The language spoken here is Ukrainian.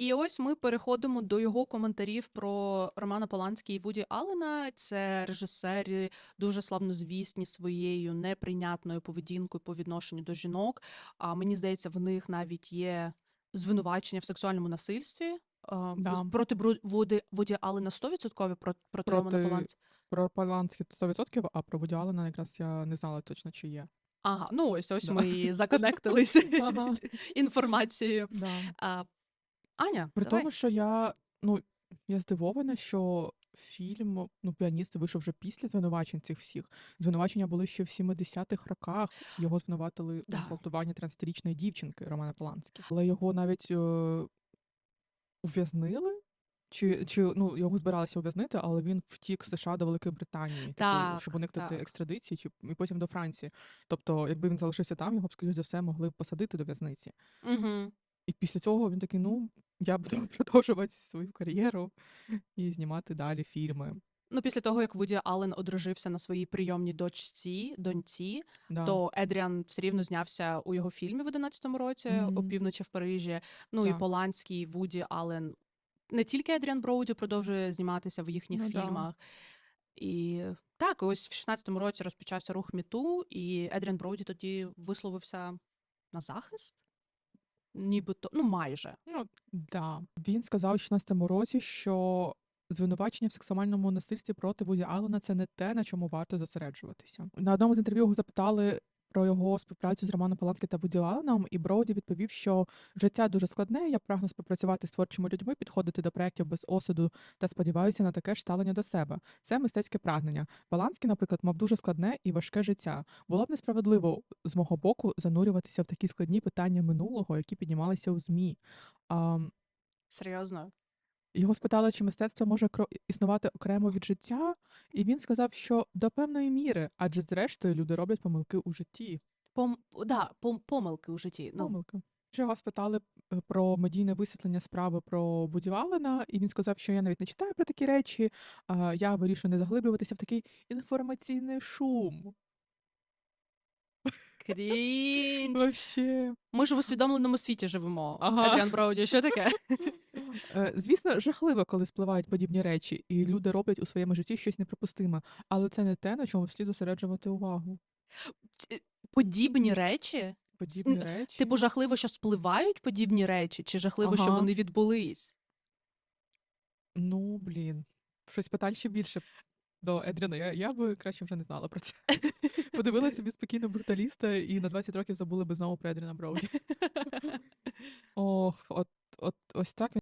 І ось ми переходимо до його коментарів про Романа Поланський і Вуді Аллена. Це режисери дуже славнозвісні своєю неприйнятною поведінкою по відношенню до жінок. А мені здається, в них навіть є звинувачення в сексуальному насильстві. Да. Проти Вуді, Вуді Аллена 100%, про- проти Романа Проти Поланського. про Поланський 100%, а про Вуді Аллена якраз я не знала точно, чи є. Ага, ну ось ось Да. ми і законектилися Ага. інформацією. Да. Аня, При давай. тому, що я, ну, я здивована, що фільм ну, піаніст вийшов вже після звинувачень цих всіх. Звинувачення були ще в 70-х роках. Його звинуватили у Да. гвалтуванні 13-річної дівчинки Романа Поланський. Але його навіть е, ув'язнили. Чи, чи ну його збиралися ув'язнити, але він втік з США до Великої Британії, типу, Так, щоб уникнути так. екстрадиції, чи і потім до Франції. Тобто, якби він залишився там, його б скоріш за все могли б посадити до в'язниці. Угу. І після цього він такий: ну, я буду продовжувати свою кар'єру і знімати далі фільми. Ну, після того, як Вуді Аллен одружився на своїй прийомній дочці, доньці, Да. то Едріан все рівно знявся у його фільмі в 11-му році Мгм. «Опівночі в Парижі. Ну і Так. Поланський, Вуді Аллен. Не тільки Едріан Броуді продовжує зніматися в їхніх Ну да. фільмах. І так, ось в 16-му році розпочався рух Міту, і Едріан Броуді тоді висловився на захист. Нібито, ну майже. Ну, да. Він сказав у 16-му році, що звинувачення в сексуальному насильстві проти Вуді Аллена це не те, на чому варто зосереджуватися. На одному з інтерв'ю його запитали про його співпрацю з Романом Поланським та Вуді Алленом, і Броуді відповів, що життя дуже складне. Я прагну співпрацювати з творчими людьми, підходити до проєктів без осуду та сподіваюся на таке ж ставлення до себе. Це мистецьке прагнення. Поланський, наприклад, мав дуже складне і важке життя. Було б несправедливо з мого боку занурюватися в такі складні питання минулого, які піднімалися у змі. А, Серйозно. Його спитали, чи мистецтво може кро- існувати окремо від життя, і він сказав, що до певної міри, адже зрештою люди роблять помилки у житті. Пом... Да, пом... помилки у житті. Ну, Помилки. Ще його спитали е, про медійне висвітлення справи про Вуді Аллена, і він сказав, що я навіть не читаю про такі речі, а я вирішую не заглиблюватися в такий інформаційний шум. крінж. Вообще. Ми ж в усвідомленому світі живемо. Ага. Едріан Броуді, що таке? Е, Звісно, жахливо, коли спливають подібні речі, і люди роблять у своєму житті щось неприпустиме, але це не те, на чому слід зосереджувати увагу. Ці- Подібні речі? Подібні н- речі. Типу, жахливо, що спливають подібні речі, чи жахливо, що Ага. вони відбулись? Ну, блін, щось питань ще більше до Едріана. Я, я би краще вже не знала про це. Подивилася собі спокійно бруталіста і на 20 років забули би знову про Едріана Броуді. Ох, от, от ось так